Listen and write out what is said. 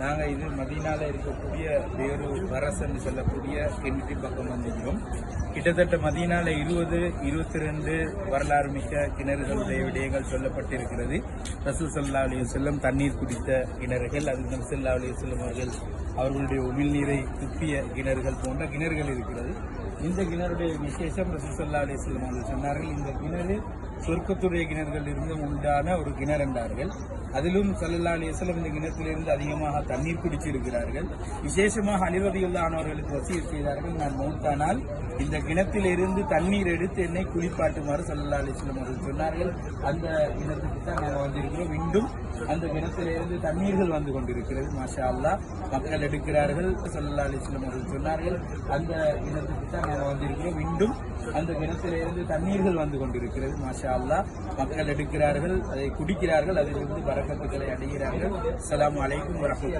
நாங்கள் இது மதீனால இருக்கக்கூடிய வேறு வரசன்னு சொல்லக்கூடிய கிணற்றி பக்கம் வந்திருக்கிறோம். கிட்டத்தட்ட மதியனால இருபது இருபத்தி ரெண்டு வரலாறு மிக்க கிணறுகளுடைய விடயங்கள் சொல்லப்பட்டிருக்கிறது. ரசூல் சல்லா அலி செல்லம் தண்ணீர் குடித்த கிணறுகள் அது நபிசல்லா அலி செல்லம் அவர்கள் அவர்களுடைய உமிழ்நீரை துப்பிய கிணறுகள் போன்ற கிணறுகள் இருக்கிறது. இந்த கிணறுடைய விசேஷம் ரசூல் சல்லா அலி செல்லம் அவர்கள் சொன்னார்கள். இந்த கிணறு சொர்க்கத்துடைய கிணறுகள் உண்டான ஒரு கிணறு என்றார்கள். அதிலும் சல்லல்லா செல்லும் இந்த கிணத்திலிருந்து அதிகமாக தண்ணீர் குடிச்சிருக்கிறார்கள் விசேஷமாக அலிவதியுள்ளானவர்களுக்கு வசீர் செய்தார்கள். நான் மௌத்தானால் இந்த கிணத்திலிருந்து தண்ணீர் எடுத்து என்னை குளிப்பாட்டுமாறு சல்லல்லா அலிஸ்லம் அவர்கள் சொன்னார்கள். அந்த கிணத்துக்கு தான் நாங்கள் வந்திருக்கிறோம். மீண்டும் அந்த கிணத்திலிருந்து தண்ணீர்கள் வந்து கொண்டிருக்கிறது. மாஷா அல்லா மக்கள் எடுக்கிறார்கள். சல்லல்லா அலிஸ்லம் அவர்கள் சொன்னார்கள். அந்த கிணத்துக்கு தான் நாங்கள் வந்திருக்கிறோம். மீண்டும் அந்த கிணத்திலிருந்து தண்ணீர்கள் வந்து கொண்டிருக்கிறது. மாஷா அல்லா மக்கள் எடுக்கிறார்கள். அதை குடிக்கிறார்கள். அதிலிருந்து வரக்கத்துக்களை அடைகிறார்கள். சலாம் அலைக்கும் வரஹ்மத்துல்லாஹி